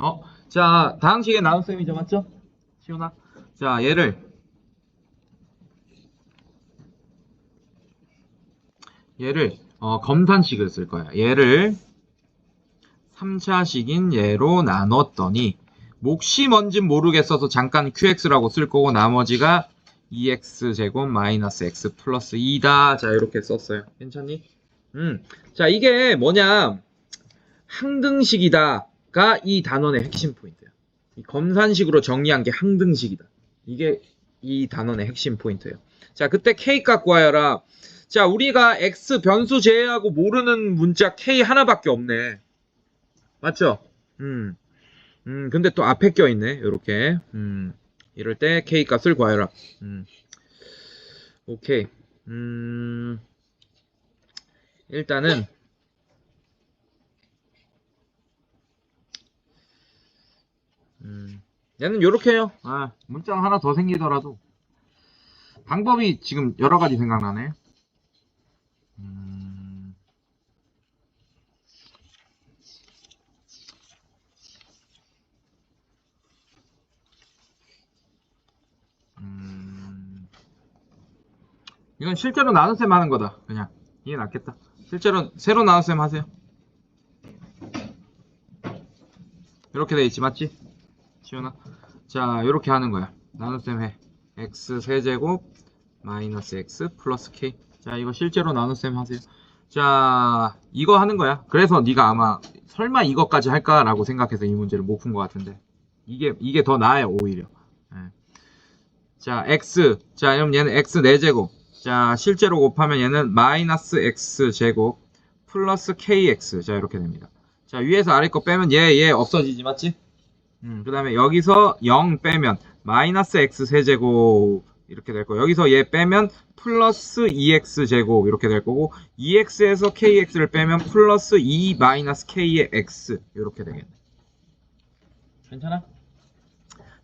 어, 자, 다항식의 나눗셈이죠, 맞죠? 시훈아. 자, 얘를 얘를 어, 검산식을 쓸 거야. 얘를 3차식인 얘로 나눴더니 몫이 뭔진 모르겠어서 잠깐 qx라고 쓸 거고 나머지가 2x 제곱 마이너스 x 플러스 2다. 자, 이렇게 썼어요. 괜찮니? 음. 자, 이게 뭐냐? 항등식이다가 이 단원의 핵심 포인트야. 이 검산식으로 정리한 게 항등식이다. 이게 이 단원의 핵심 포인트예요. 자, 그때 k 갖고 와야라. 자, 우리가 x 변수 제외하고 모르는 문자 k 하나밖에 없네. 맞죠? 음. 음, 근데 또 앞에 껴 있네. 요렇게. 음. 이럴 때 k 값을 구하여라. 음. 오케이. 음. 일단은 얘는 요렇게 해요. 아, 문자가 하나 더 생기더라도 방법이 지금 여러 가지 생각나네. 음, 음, 이건 실제로 나눗셈 하는 거다. 그냥 이게 낫겠다. 실제로 새로 나눗셈 하세요. 이렇게 돼 있지 맞지? 시원아. 자, 이렇게 하는 거야. 나눗셈 해. x 세제곱 마이너스 x 플러스 k. 자, 이거 실제로 나눗셈 하세요. 자, 이거 하는 거야. 그래서 네가 아마 설마 이것까지 할까 라고 생각해서 이 문제를 못 푼 것 같은데 이게 이게 더 나아요 오히려. 예. 자, x. 자, 그럼 얘는 x 4제곱. 자, 실제로 곱하면 얘는 마이너스 x 제곱 플러스 kx. 자, 이렇게 됩니다. 자, 위에서 아래 거 빼면 얘, 얘 없어지지, 맞지? 음, 그 다음에 여기서 0 빼면 마이너스 x 세제곱 이렇게 될 거고 여기서 얘 빼면 플러스 2x 제곱 이렇게 될 거고 2x에서 kx를 빼면 플러스 2 마이너스 k의 x 이렇게 되겠네. 괜찮아?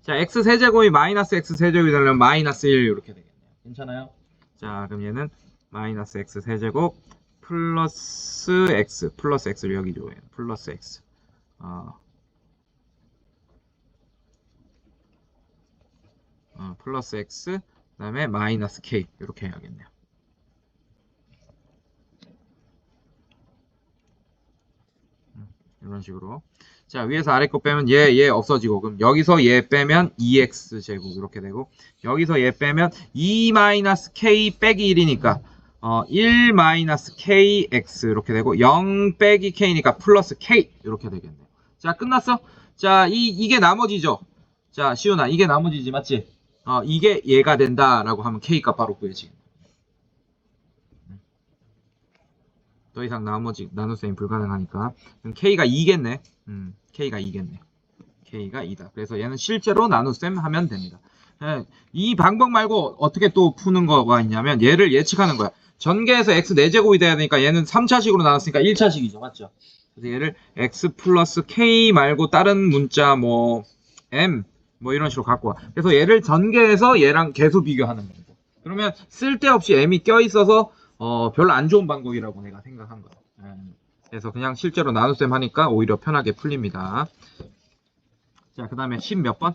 자, x 세제곱이 마이너스 x 세제곱이 되려면 마이너스 1 이렇게 되겠네요. 괜찮아요? 자, 그럼 얘는 마이너스 x 세제곱 플러스 x 플러스 x를 여기 줘요. 플러스 x. 어. 어, 플러스 x 그다음에 마이너스 k 이렇게 해야겠네요. 음, 이런 식으로. 자, 위에서 아래 거 빼면 얘, 얘 없어지고, 그럼 여기서 얘 빼면 2x 제곱 이렇게 되고, 여기서 얘 빼면 2 마이너스 k 빼기 1이니까, 어, 1 마이너스 kx 이렇게 되고, 0 빼기 k니까 플러스 k 이렇게 되겠네요. 자, 끝났어? 자, 이, 이게 나머지죠? 자, 시훈아, 이게 나머지지, 맞지? 어, 이게 얘가 된다라고 하면 k값 바로 구해지겠네. 더 이상 나머지 나눗셈이 불가능하니까 k가 2겠네. 음, k가 2겠네. k가 2다. 그래서 얘는 실제로 나눗셈 하면 됩니다. 예, 이 방법 말고 어떻게 또 푸는 거가 있냐면 얘를 예측하는 거야. 전개해서 x 4제곱이 돼야 되니까 얘는 3차식으로 나눴으니까 1차식이죠. 맞죠? 그래서 얘를 x 플러스 k 말고 다른 문자 뭐 m 뭐 이런 식으로 갖고 와. 그래서 얘를 전개해서 얘랑 계속 비교하는 겁니다. 그러면 쓸데없이 m이 껴있어서 어, 별로 안 좋은 방법이라고 내가 생각한 거야. 음, 그래서 그냥 실제로 나눗셈 하니까 오히려 편하게 풀립니다. 자, 그 다음에 10 몇 번?